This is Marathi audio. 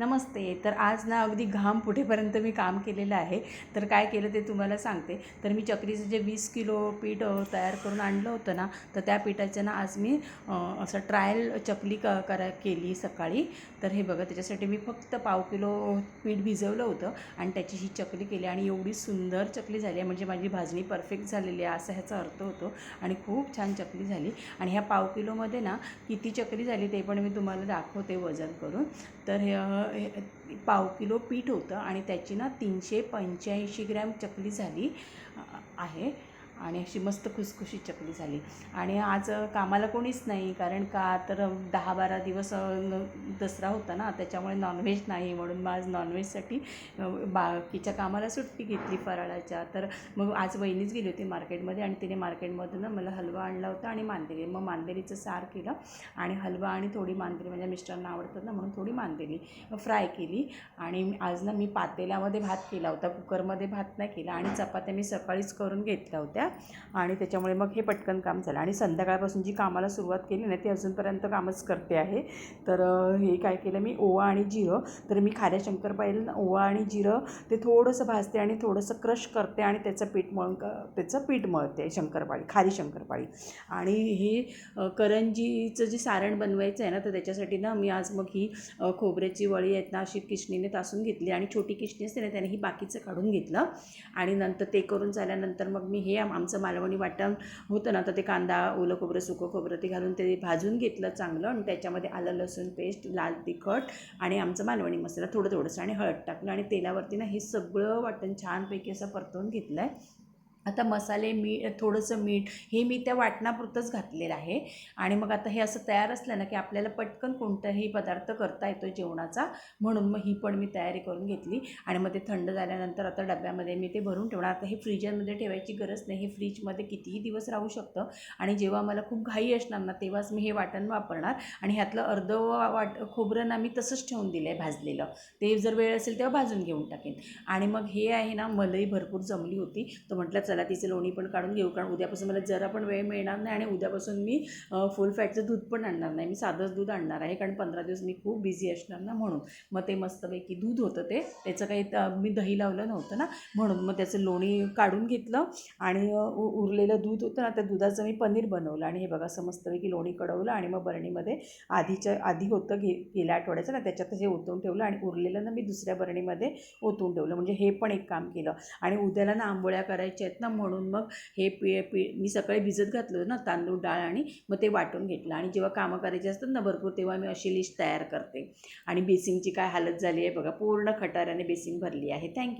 नमस्ते. तर आज ना अगदी घाम पुढेपर्यंत मी काम केलेलं आहे. तर काय केलं ते तुम्हाला सांगते. तर मी चकलीचं जे वीस किलो पीठ तयार करून आणलं होतं ना तर त्या पिठाचं ना आज मी असं ट्रायल चकली क करा केली सकाळी. तर हे बघा त्याच्यासाठी मी फक्त पाव किलो पीठ भिजवलं होतं आणि त्याची ही चकली केली आणि एवढी सुंदर चकली झाली आहे. म्हणजे माझी भाजणी परफेक्ट झालेली आहे असा ह्याचा अर्थ होतो. आणि खूप छान चकली झाली. आणि ह्या पाव किलोमध्ये ना किती चकली झाली ते पण मी तुम्हाला दाखवते वजन करून. तर हे पाव किलो पीठ होतं आणि त्याची ना तीनशे पंच्याऐंशी ग्रॅम चकली झाली आहे. आणि अशी मस्त खुसखुशीत चकली झाली. आणि आज कामाला कोणीच नाही कारण का तर दहा बारा दिवस दसरा होता ना त्याच्यामुळे नॉनव्हेज नाही म्हणून मग आज नॉनव्हेजसाठी बाकीच्या कामाला सुट्टी घेतली फराळाच्या. तर मग आज वहिनीच गेली होती मार्केटमध्ये आणि तिने मार्केटमधून मला हलवा आणला होता आणि मांदेली. मग मांदेलीचं सार केलं आणि हलवा आणि थोडी मांदेली माझ्या मिस्टरांना आवडतात ना म्हणून थोडी मांदेली फ्राय केली. आणि आज ना मी पातेल्यामध्ये भात केला होता कुकरमध्ये भात नाही केला आणि चपात्या मी सकाळीच करून घेतल्या होत्या. आणि त्याच्यामुळे मग हे पटकन काम झालं. आणि संध्याकाळपासून जी कामाला सुरुवात केली ना ती अजूनपर्यंत कामच करते आहे. तर हे काय केलं मी ओवा आणि जिरं तर मी खाऱ्या शंकरपाळीला ओवा आणि जिरं ते थोडंसं भाजते आणि थोडंसं क्रश करते आणि त्याचं पीठ मळून क- त्याचं पीठ मळते शंकरपाळी खारी शंकरपाळी आणि हे करंजीचं जे सारण बनवायचं आहे ना तर त्याच्यासाठी ना मी आज मग ही खोबऱ्याची वळी आहेत ना अशी किशणीने तासून घेतली आणि छोटी किशणी असते ना त्याने ही बाकीचं काढून घेतलं. आणि नंतर ते करून झाल्यानंतर मग मी हे आमचं मालवणी वाटण होतं ना तर ते कांदा ओलं खोबरं सुकं खोबरं ते घालून ते भाजून घेतलं चांगलं आणि त्याच्यामध्ये आलं लसूण पेस्ट लाल तिखट आणि आमचं मालवणी मसाला थोडं थोडंसं आणि हळद टाकलं आणि तेलावरती ना हे सगळं वाटण छानपैकी असं परतवून घेतलं आहे आता मसाले मीठ थोडंसं मीठ हे मी त्या वाटणापुरतंच घातलेलं आहे. आणि मग आता हे असं तयार असलं ना की आपल्याला पटकन कोणताही पदार्थ करता येतो जेवणाचा म्हणून मग ही पण मी तयारी करून घेतली. आणि मग ते थंड झाल्यानंतर आता डब्यामध्ये मी ते भरून ठेवणार. आता हे फ्रीजरमध्ये ठेवायची गरज नाही. हे फ्रीजमध्ये कितीही दिवस राहू शकतं. आणि जेव्हा मला खूप घाई असणार ना तेव्हाच मी हे वाटण वापरणार. आणि ह्यातलं अर्ध वाट खोबरं ना मी तसंच ठेवून दिलं आहे भाजलेलं. ते जर वेळ असेल तेव्हा भाजून घेऊन टाकेन. आणि मग हे आहे ना मलई भरपूर जमली होती. तर म्हटलं चला तिचं लोणी पण काढून घेऊ कारण उद्यापासून मला जरा पण वेळ मिळणार नाही आणि उद्यापासून मी फुल फॅटचं दूध पण आणणार नाही. मी साधंच दूध आणणार आहे कारण पंधरा दिवस मी खूप बिझी असणार ना म्हणून. मग ते मस्तपैकी दूध होतं ते. त्याचं काही त- मी दही लावलं नव्हतं ना म्हणून मग त्याचं लोणी काढून घेतलं आणि उ- उरलेलं दूध होतं ना त्या दुधाचं मी पनीर बनवलं आणि हे बघा असं मस्तपैकी लोणी कडवलं आणि मग बरणीमध्ये आधीच्या आधी होतं घे गेल्या आठवड्याचं ना त्याच्यात हे ओतून ठेवलं आणि उरलेलं ना मी दुसऱ्या बरणीमध्ये ओतून ठेवलं. म्हणजे हे पण एक काम केलं. आणि उद्याला ना आंबोळ्या करायच्या आहेत. आहेत ना म्हणून मग हे पी पी मी सकाळी भिजत घातलं ना तांदूळ डाळ आणि मग ते वाटून घेतलं. आणि जेव्हा कामं करायची असतात ना भरपूर तेव्हा मी अशी लिस्ट तयार करते. आणि बेसिंगची काय हालत झाली आहे बघा पूर्ण खटाऱ्याने बेसिंग भरली आहे. थँक्यू